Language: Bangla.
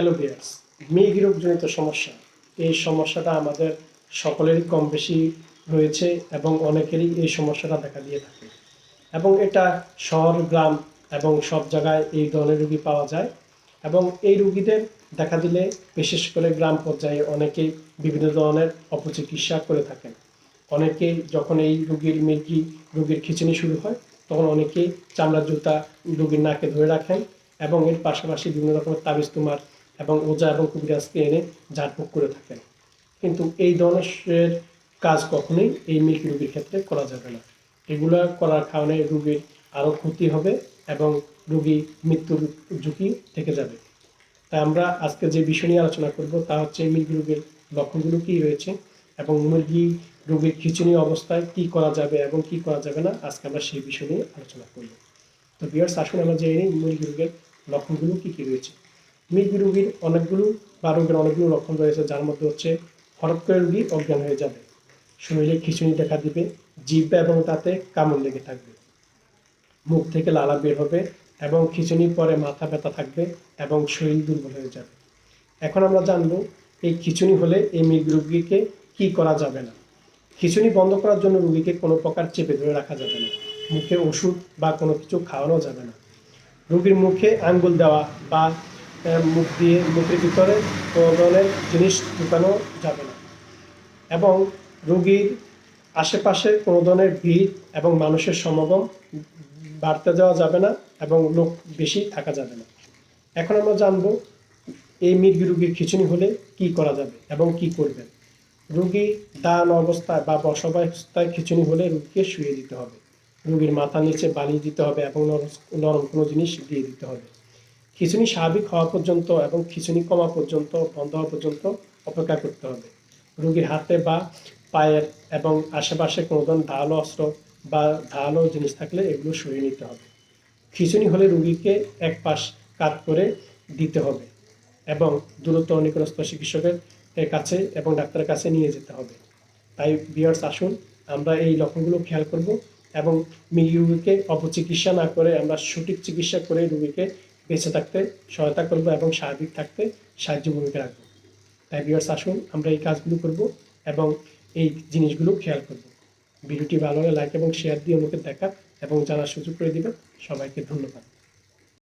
হ্যালো বিয়ার্স মিগ রোগজনিত সমস্যা। এই সমস্যাটা আমাদের সকলেরই কম বেশি রয়েছে এবং অনেকেরই এই সমস্যাটা দেখা দিয়ে থাকে। এবং এটা শহর, গ্রাম এবং সব জায়গায় এই ধরনের রুগী পাওয়া যায় এবং এই রুগীদের দেখা দিলে বিশেষ করে গ্রাম পর্যায়ে অনেকেই বিভিন্ন ধরনের অপচিকিৎসা করে থাকেন। অনেকেই যখন এই রুগীর মির্গি রুগীর খিচুনি শুরু হয়, তখন অনেকেই চামড়ার জুতা রুগীর নাকে ধরে রাখেন এবং এর পাশাপাশি বিভিন্ন রকমের তাবিজ তুমার এবং ওজা এবং কবিরাজকে এনে ঝাড়ফুঁক করে থাকেন। কিন্তু এই ধরনের কাজ কখনোই এই মিল্কি রোগীর ক্ষেত্রে করা যাবে না। এগুলো করার কারণে রুগীর আরও ক্ষতি হবে এবং রুগী মৃত্যুর ঝুঁকি থেকে যাবে। তাই আমরা আজকে যে বিষয় নিয়ে আলোচনা করব তা হচ্ছে মিল্কি রোগের লক্ষণগুলো কী রয়েছে এবং মুরগি রোগীর খিচুনি অবস্থায় কি করা যাবে এবং কি করা যাবে না আজকে আমরা সেই বিষয় নিয়ে আলোচনা করব। তো বিয়ার্স আসুন আমরা জেনে নিই মুরগি রোগের লক্ষণগুলো কী কী রয়েছে। মির্গি রোগীর অনেকগুলো, বা রোগের অনেকগুলো লক্ষণ রয়েছে, যার মধ্যে হচ্ছে হঠাৎ করে রোগী অজ্ঞান হয়ে যাবে। শরীরে খিচুনি দেখা দিবে জিভে এবং তাতে কামড় লেগে থাকবে। মুখ থেকে লালা বের হবে এবং খিচুনির পরে মাথা ব্যথা থাকবে এবং শরীর দুর্বল হয়ে যাবে। এখন আমরা জানব, এই খিচুনি হলে এই মৃগ রোগীকে কি করা যাবে না? খিচুনি বন্ধ করার জন্য রুগীকে কোনো প্রকার চেপে ধরে রাখা যাবে না। মুখে ওষুধ বা কোনো কিছু খাওয়ানো যাবে না। রুগীর মুখে আঙ্গুল দেওয়া বা মুখ দিয়ে মুখের ভিতরে কোনো ধরনের জিনিস ঢুকানো যাবে না। এবং রুগীর আশেপাশে কোনো ধরনের ভিড় এবং মানুষের সমাগম বাড়তে যাওয়া যাবে না এবং লোক বেশি থাকা যাবে না। এখন আমরা জানব এই মৃগী রোগীর খিচুনি হলে কি করা যাবে এবং কি করবেন? রুগী দান অবস্থায় বা বসাবস্থায় খিচুনি হলে রুগীকে শুয়ে দিতে হবে। রুগীর মাথার নিচে বালি দিতে হবে এবং নরম কোনো জিনিস দিয়ে দিতে হবে। খিচুনি স্বাভাবিক হওয়া পর্যন্ত এবং খিচুনি কমা পর্যন্ত, বন্ধ হওয়া পর্যন্ত অপেক্ষা করতে হবে। রোগীর হাতে বা পায়ের এবং আশেপাশে কোনো ধরনের ধারালো অস্ত্র বা ধারালো জিনিস থাকলে এগুলো সরিয়ে নিতে হবে। খিচুনি হলে রুগীকে এক পাশ কাত করে দিতে হবে এবং দূরত্ব নিকটস্থ চিকিৎসকের কাছে এবং ডাক্তারের কাছে নিয়ে যেতে হবে। তাই বিয়ার্স আসুন আমরা এই লক্ষণগুলো খেয়াল করব এবং রোগীকে অপচিকিৎসা না করে আমরা সঠিক চিকিৎসা করে রোগীকে বেঁচে থাকতে, সহায়তা করব এবং স্বাভাবিক থাকতে সাহায্য ভূমিকা রাখব। তাই বিয়ার্স আসুন আমরা এই কাজগুলো করব এবং এই জিনিসগুলো খেয়াল করব। ভিডিওটি ভালো হলে লাইক এবং শেয়ার দিয়ে অন্যকে দেখা এবং জানার সুযোগ করে দিবেন। সবাইকে ধন্যবাদ।